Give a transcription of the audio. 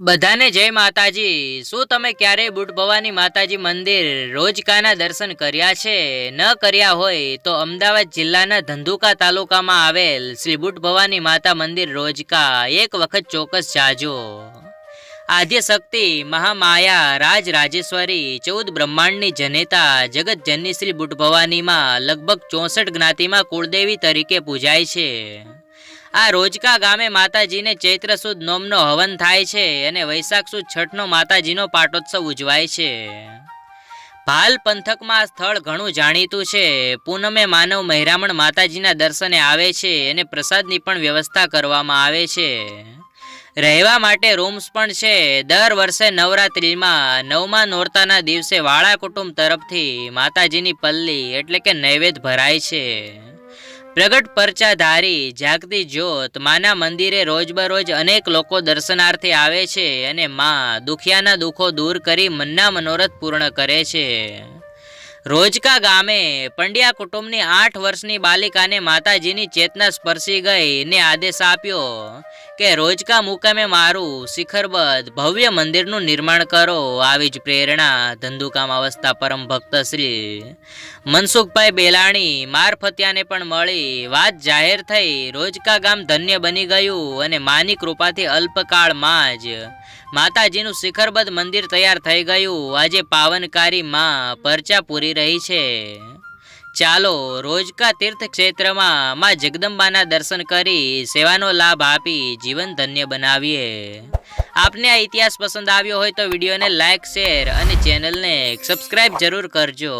બધાને જય માતાજી. શું તમે ક્યારેય બુટ ભવાની માતાજી મંદિર રોજકાના દર્શન કર્યા છે? ન કર્યા હોય તો અમદાવાદ જિલ્લાના ધંધુકા તાલુકામાં આવેલ શ્રી બુટ ભવાની માતા મંદિર રોજકા એક વખત ચોક્કસ જાજો. આદ્ય શક્તિ મહામાયા રાજ રાજેશ્વરી ચૌદ બ્રહ્માંડની જનેતા જગત જનની શ્રી બુટ ભવાનીમાં લગભગ ચોસઠ જ્ઞાતિમાં કુળદેવી તરીકે પૂજાય છે. આ રોજકા ગામે માતાજીને ચૈત્ર સુદ નોમનો હવન થાય છે અને વૈશાખ સુદ છઠનો માતાજીનો પાટોત્સવ ઉજવાય છે. ભાલ પંથકમાં આ સ્થળ ઘણું જાણીતું છે. પૂનમે માનવ મહેરામણ માતાજીના દર્શને આવે છે અને પ્રસાદની પણ વ્યવસ્થા કરવામાં આવે છે. રહેવા માટે રૂમ્સ પણ છે. દર વર્ષે નવરાત્રિમાં નવમા નોરતાના દિવસે વાળા કુટુંબ તરફથી માતાજીની પલ્લી એટલે કે નૈવેદ્ય ભરાય છે. પ્રગટ પરચાધારી જાગતી જ્યોત માના મંદિરે રોજબરોજ અનેક લોકો દર્શનાર્થે આવે છે અને માં દુખિયાના દુઃખો દૂર કરી મનના મનોરથ પૂર્ણ કરે છે. રોજકા ગામે પંડ્યા કુટુંબની આઠ વર્ષની બાલિકાને માતાજીની ચેતના સ્પર્શી ગઈ. ને આદેશ આપ્યો કે રોજકા મુકામે મારું શિખરબદ્ધ ભવ્ય મંદિરનું નિર્માણ કરો. આવી જ પ્રેરણા ધંધુકામ અવસ્થા પરમ ભક્ત શ્રી મનસુખભાઈ બેલાણી મારફત્યાને પણ મળી. વાત જાહેર થઈ. રોજકા ગામ ધન્ય બની ગયું અને માની કૃપાથી અલ્પકાળમાં જ માતાજીનું શિખરબદ્ધ મંદિર તૈયાર થઈ ગયું. આજે પાવનકારી માં પરચા રહી છે. ચાલો, રોજકા તીર્થ ક્ષેત્રમાં માં જગદંબાના દર્શન કરી સેવાનો લાભ આપી જીવન ધન્ય બનાવીએ. આપને આ ઇતિહાસ પસંદ આવ્યો હોય તો વિડીયોને લાઈક શેર અને ચેનલને સબસ્ક્રાઇબ જરૂર કરજો.